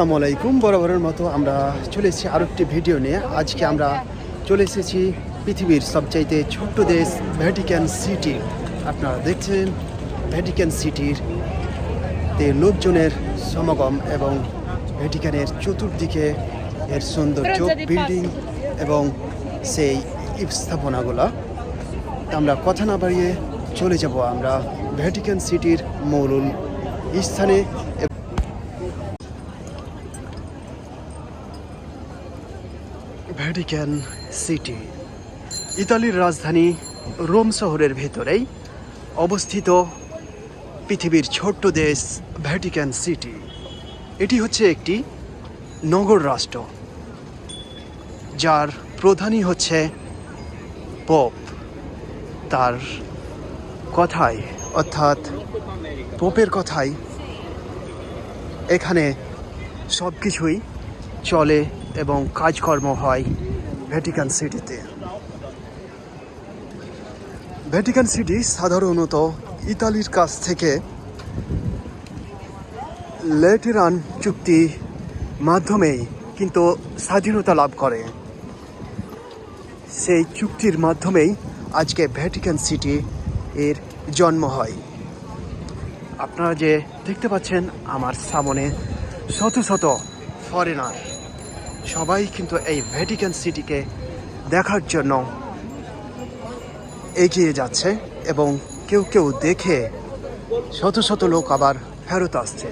আসসালামু আলাইকুম। বরাবরের মতো আমরা চলে এসেছি আরও একটি ভিডিও নিয়ে। আজকে আমরা চলে এসেছি পৃথিবীর সবচাইতে ছোট্ট দেশ ভ্যাটিকান সিটি। আপনারা দেখছেন ভ্যাটিকান সিটির তে লোকজনের সমাগম এবং ভ্যাটিকানের চতুর্দিকে এর সৌন্দর্য বিল্ডিং এবং সেই স্থাপনাগুলো। আমরা কথা না বাড়িয়ে চলে যাব। আমরা ভ্যাটিকান সিটির মূল স্থানে ভ্যাটিকান সিটি, ইতালির রাজধানী রোম শহরের ভেতরেই অবস্থিত পৃথিবীর ছোট্ট দেশ ভ্যাটিক্যান সিটি। এটি হচ্ছে একটি নগর রাষ্ট্র, যার প্রধানই হচ্ছে পোপ। তার কথায় অর্থাৎ পোপের কথায় এখানে সব কিছুই চলে এবং কাজকর্ম হয় ভ্যাটিকান সিটিতে ভ্যাটিকান সিটি সাধারণত ইতালির কাছ থেকে লেটেরান চুক্তি মাধ্যমেই কিন্তু স্বাধীনতা লাভ করে। সেই চুক্তির মাধ্যমেই আজকে ভ্যাটিকান সিটি এর জন্ম হয়। আপনারা যে দেখতে পাচ্ছেন, আমার সামনে শত শত ফরেনার সবাই কিন্তু এই ভ্যাটিকান সিটিকে দেখার জন্য এগিয়ে যাচ্ছে এবং কেউ কেউ দেখে শত শত লোক আবার ফেরত আসছে।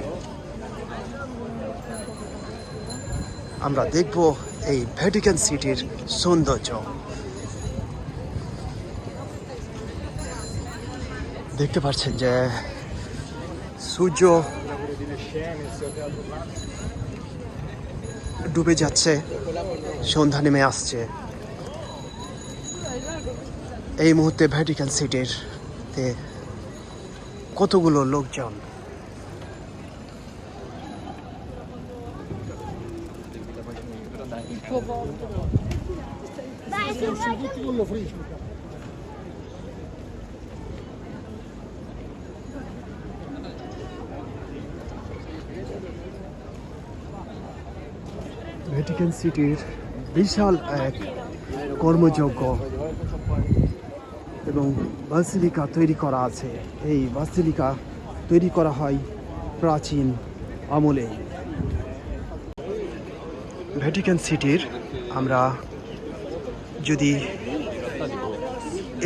আমরা দেখব এই ভ্যাটিকান সিটির সৌন্দর্য। দেখতে পাচ্ছেন যে সূর্য ডুবে যাচ্ছে সন্ধ্যা নেমে আসছে। এই মুহূর্তে ভ্যাটিকান সিটির তে কতগুলো লোকজন? ভ্যাটিকান সিটির বিশাল এক কর্মযজ্ঞ এবং বাসিলিকা তৈরি করা আছে। এই বাসিলিকা তৈরি করা হয় প্রাচীন আমলে। ভ্যাটিকান সিটির আমরা যদি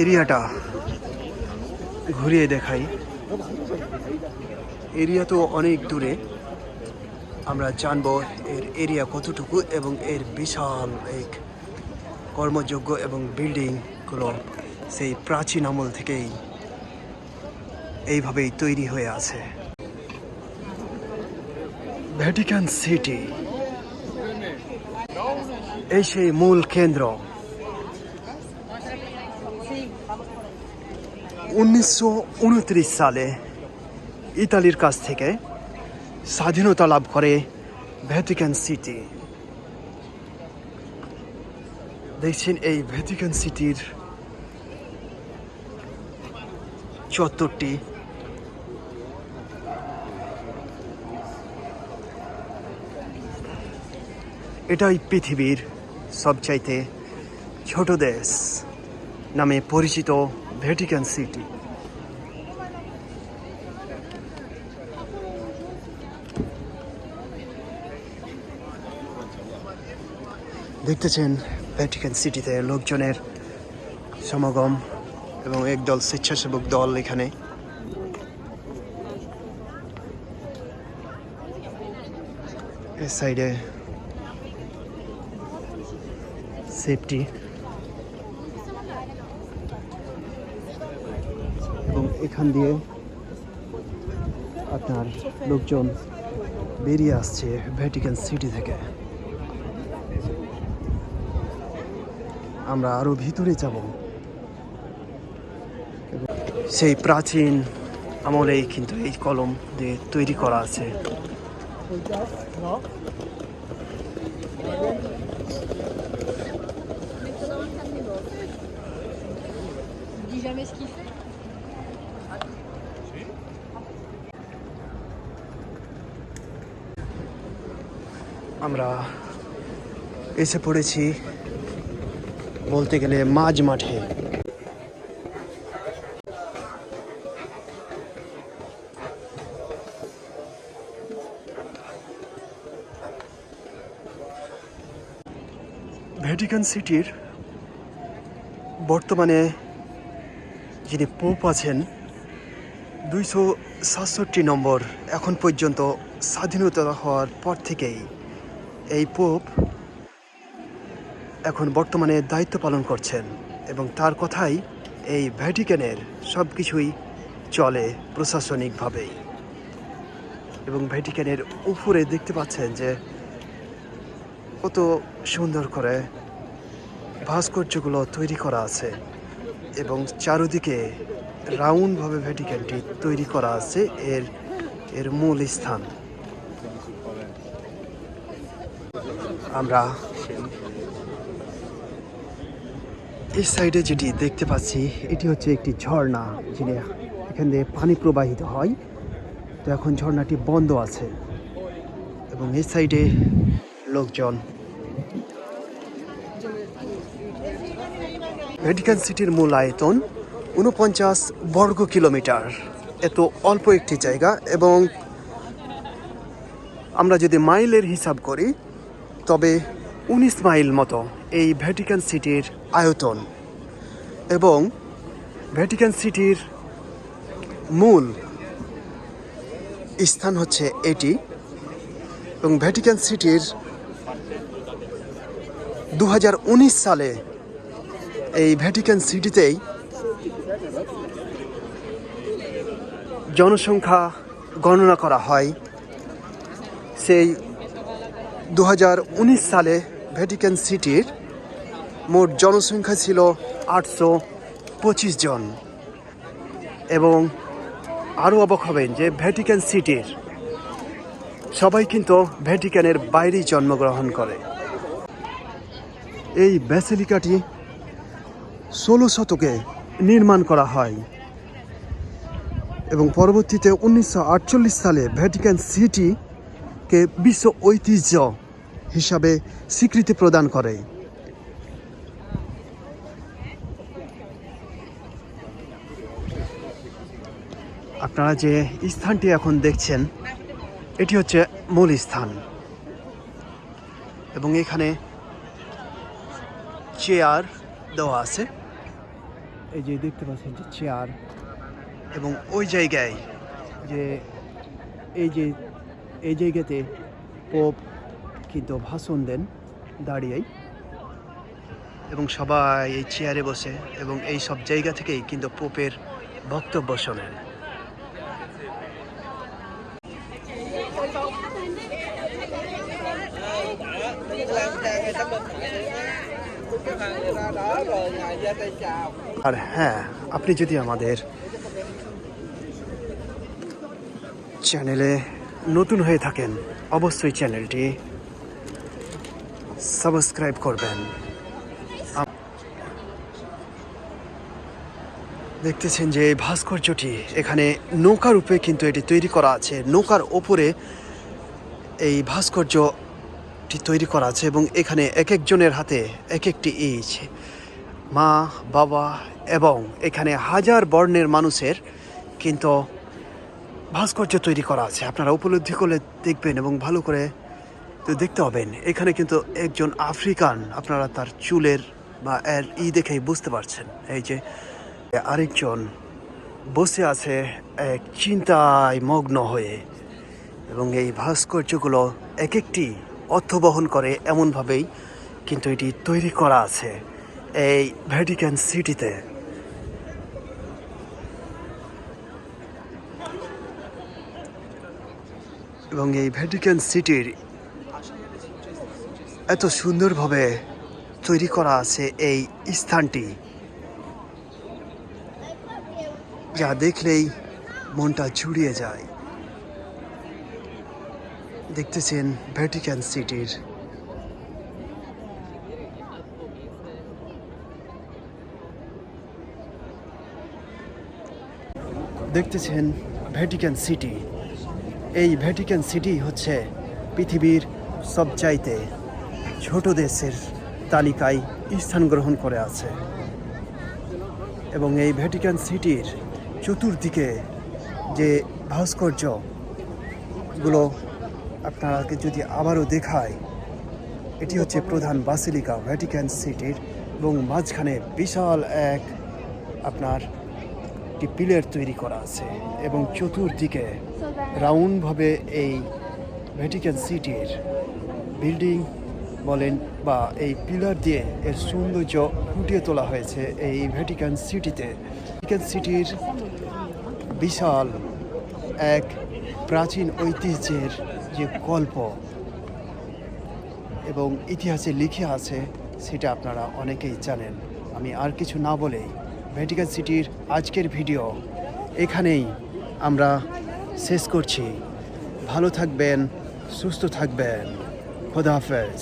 এরিয়াটা ঘুরিয়ে দেখাই। এরিয়া তো অনেক দূরে। আমরা জানব এর এরিয়া কতটুকু এবং এর বিশাল এক কর্মযোগ্য এবং বিল্ডিংগুলো সেই প্রাচীন আমল থেকেই এইভাবেই তৈরি হয়ে আছে। ভ্যাটিকান সিটি এই সেই মূল কেন্দ্র। উনিশশো উনত্রিশ সালে ইতালির কাছ থেকে স্বাধীনতা লাভ করে ভ্যাটিকান সিটি দেখছেন এই ভ্যাটিকান সিটির চত্বরটি। এটাই পৃথিবীর সবচাইতে ছোট দেশ নামে পরিচিত ভ্যাটিকান সিটি দেখতেছেন ভ্যাটিকান সিটিতে লোকজনের সমাগম এবং একদল স্বেচ্ছাসেবক দল এখানে। সাইডে সেফটি এবং এখান দিয়ে আপনার লোকজন বেরিয়ে আসছে ভ্যাটিকান সিটি থেকে। আমরা আরও ভিতরে যাব সেই প্রাচীন আমলেই কিন্তু এই কলম দিয়ে তৈরি করা আছে. আমরা এসে পড়েছি বলতে গেলে মাঝ মাঠে ভ্যাটিকান সিটির বর্তমানে যিনি পোপ আছেন, দুইশো সাতষট্টি নম্বর এখন পর্যন্ত স্বাধীনতা হওয়ার পর থেকেই এই পোপ এখন বর্তমানে দায়িত্ব পালন করছেন এবং তার কথাই এই ভ্যাটিকানের সব কিছুই চলে প্রশাসনিকভাবেই। এবং ভ্যাটিকানের উপরে দেখতে পাচ্ছেন যে কত সুন্দর করে ভাস্কর্যগুলো তৈরি করা আছে এবং চারদিকে রাউন্ডভাবে ভ্যাটিকানটি তৈরি করা আছে এর এর মূল স্থান। আমরা এই সাইডে যেটি দেখতে পাচ্ছি, এটি হচ্ছে একটি ঝর্ণা, যেটি এখান দিয়ে পানি প্রবাহিত হয়। তো এখন ঝর্ণাটি বন্ধ আছে এবং এই সাইডে লোকজন। ভ্যাটিকান সিটির মূল আয়তন উনপঞ্চাশ বর্গ কিলোমিটার। এত অল্প একটি জায়গা এবং আমরা যদি মাইলের হিসাব করি, তবে উনিশ মাইল মতো এই ভ্যাটিকান সিটির আয়তন এবং ভ্যাটিকান সিটির মূল স্থান হচ্ছে এটি এবং ভ্যাটিকান সিটির দু হাজার উনিশ সালে এই ভ্যাটিকান সিটিতেই জনসংখ্যা গণনা করা হয়। সেই দু হাজার উনিশ সালে ভ্যাটিকান সিটির মোট জনসংখ্যা ছিল আটশো পঁচিশ জন। এবং আরও অবাক হবেন যে ভ্যাটিকান সিটির সবাই কিন্তু ভ্যাটিকানের বাইরেই জন্মগ্রহণ করে। এই ব্যাসিলিকাটি ষোলো শতকে নির্মাণ করা হয়। এবং পরবর্তীতে উনিশশো আটচল্লিশ সালে ভ্যাটিকান সিটিকে বিশ্ব ঐতিহ্য হিসাবে স্বীকৃতি প্রদান করে। আপনারা যে স্থানটি এখন দেখছেন এটি হচ্ছে মূল স্থান এবং এখানে চেয়ার দেওয়া আছে। এই যে দেখতে পাচ্ছেন যে চেয়ার। এবং ওই জায়গায় যে এই যে এই জায়গাতে পোপ কিন্তু ভাষণ দেন দাঁড়িয়েই এবং সবাই এই চেয়ারে বসে এবং এই সব জায়গা থেকেই কিন্তু পোপের বক্তব্য শোনেন। আর হ্যাঁ আপনি যদি আমাদের চ্যানেলে নতুন হয়ে থাকেন, অবশ্যই চ্যানেলটি সাবস্ক্রাইব করবেন। দেখতেছেন যে এই ভাস্কর্যটি এখানে নৌকা রূপে কিন্তু এটি তৈরি করা আছে। নৌকার ওপরে এই ভাস্কর্যটি তৈরি করা আছে এবং এখানে এক একজনের হাতে এক একটি ইচ। মা, বাবা এবং এখানে হাজার বর্ণের মানুষের কিন্তু ভাস্কর্য তৈরি করা আছে। আপনারা উপলব্ধি করলে দেখবেন এবং ভালো করে তো দেখতে হবেন এখানে কিন্তু একজন আফ্রিকান, আপনারা তার চুলের বা এর ই দেখেই বুঝতে পারছেন। এই যে আরেকজন বসে আছে এক চিন্তায় মগ্ন হয়ে এবং এই ভাস্কর্যগুলো এক একটি অর্থ বহন করে এমনভাবেই কিন্তু এটি তৈরি করা আছে এই ভ্যাটিকান সিটিতে। এবং এই ভ্যাটিকান সিটির এত সুন্দরভাবে তৈরি করা আছে এই স্থানটি। যা দেখলেই মনটা জুড়িয়ে যায়। দেখতেছেন ভ্যাটিকান সিটির দেখতেছেন ভ্যাটিকান সিটি এই ভ্যাটিকান সিটি হচ্ছে পৃথিবীর সবচাইতে ছোট দেশের তালিকায় স্থান গ্রহণ করে আছে। এবং এই ভ্যাটিকান সিটির চতুর্দিকে যে ভাস্কর্যগুলো আপনাকে যদি আবারও দেখায়, এটি হচ্ছে প্রধান বাসিলিকা ভ্যাটিকান সিটির এবং মাঝখানে বিশাল এক আপনার একটি পিলের তৈরি করা আছে এবং চতুর্দিকে রাউন্ডভাবে এই ভ্যাটিকান সিটির বিল্ডিং বলেন, বা এই পিলার দিয়ে এর সৌন্দর্য ফুটিয়ে তোলা হয়েছে এই ভ্যাটিকান সিটিতে ভ্যাটিকান সিটির বিশাল এক প্রাচীন ঐতিহ্যের যে গল্প এবং ইতিহাসে লিখে আছে, সেটা আপনারা অনেকেই জানেন। আমি আর কিছু না বলেই ভ্যাটিকান সিটির আজকের ভিডিও এখানেই আমরা শেষ করছি। ভালো থাকবেন, সুস্থ থাকবেন। খোদা হাফেজ।